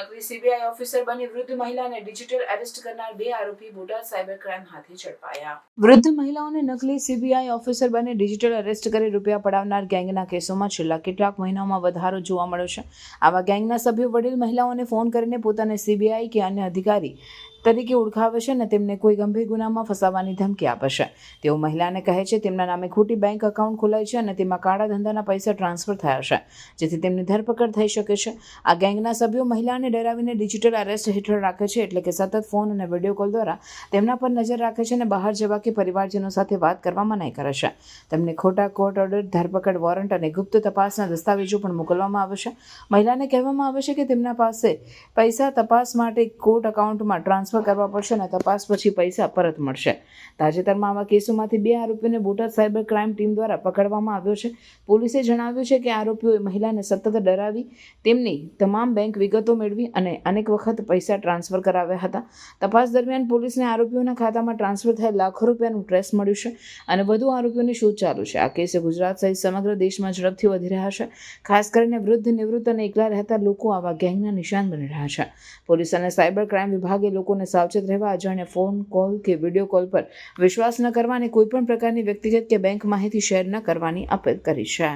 નકલી CBI officer બની વૃદ્ધ મહિલાને ડિજિટલ એરેસ્ટ કરનાર બે આરોપી બોટાદ સાયબર ક્રાઇમ હાથે ઝડપાયા. વૃદ્ધ મહિલાઓને નકલી સીબીઆઈ ઓફિસર બની ડિજિટલ એરેસ્ટ કરી રૂપિયા પડાવનાર ગેંગના કેસોમાં છેલ્લા કેટલાક મહિનાઓમાં વધારો જોવા મળ્યો છે. આવા ગેંગના સભ્યો વડીલ મહિલાઓને ફોન કરીને પોતાને સીબીઆઈ કે અન્ય અધિકારી તરીકે ઓળખાવે છે અને તેમને કોઈ ગંભીર ગુનામાં ફસાવવાની ધમકી આપે છે. તેઓ મહિલાને કહે છે, તેમના નામે ખોટી બેંક એકાઉન્ટ ખોલાય છે અને તેમાં કાળા ધંધાના પૈસા ટ્રાન્સફર થયા છે, જેથી તેમની ધરપકડ થઈ શકે છે. આ ગેંગના સભ્યો મહિલાને ડરાવીને ડિજિટલ અરેસ્ટ હેઠળ રાખે છે, એટલે કે સતત ફોન અને વીડિયો કોલ દ્વારા તેમના પર નજર રાખે છે અને બહાર જવા કે પરિવારજનો સાથે વાત કરવા મનાઈ કરે છે. તેમને ખોટા કોર્ટ ઓર્ડર ધરપકડ વોરંટ અને ગુપ્ત તપાસના દસ્તાવેજો પણ મોકલવામાં આવે છે. મહિલાને કહેવામાં આવે છે કે તેમના પાસે પૈસા તપાસ માટે કોર્ટ એકાઉન્ટમાં ટ્રાન્સફર કરવા પડશે અને તપાસ પછી પૈસા પરત મળશે. તાજેતરમાં આવા કેસોમાંથી બે આરોપીઓને બોટાદ સાયબર ક્રાઇમ ટીમ દ્વારા પકડવામાં આવ્યો છે. પોલીસે જણાવ્યું છે કે આરોપીઓએ મહિલાને સતત ડરાવી, તેમની તમામ બેંક વિગતો મેળવી અને અનેક વખત પૈસા ટ્રાન્સફર કરાવ્યા હતા. તપાસ દરમિયાન પોલીસને આરોપીઓના ખાતામાં ટ્રાન્સફર થયેલ લાખો રૂપિયાનું ટ્રેસ મળ્યું છે અને વધુ આરોપીઓની શોધ ચાલુ છે. આ કેસે ગુજરાત સહિત સમગ્ર દેશમાં ઝડપથી વધી રહ્યા છે. ખાસ કરીને વૃદ્ધ, નિવૃત્ત અને એકલા રહેતા લોકો આવા ગેંગના નિશાન બની રહ્યા છે. પોલીસ અને સાયબર ક્રાઇમ વિભાગે લોકોને સાવચેત રહેવા અજાણ્યા ફોન, કોલ કે વીડિયો કોલ પર વિશ્વાસ ન કરવાની કોઈપણ પ્રકારની વ્યક્તિગત કે બેંક માહિતી શેર ન કરવાની અપીલ કરી છે.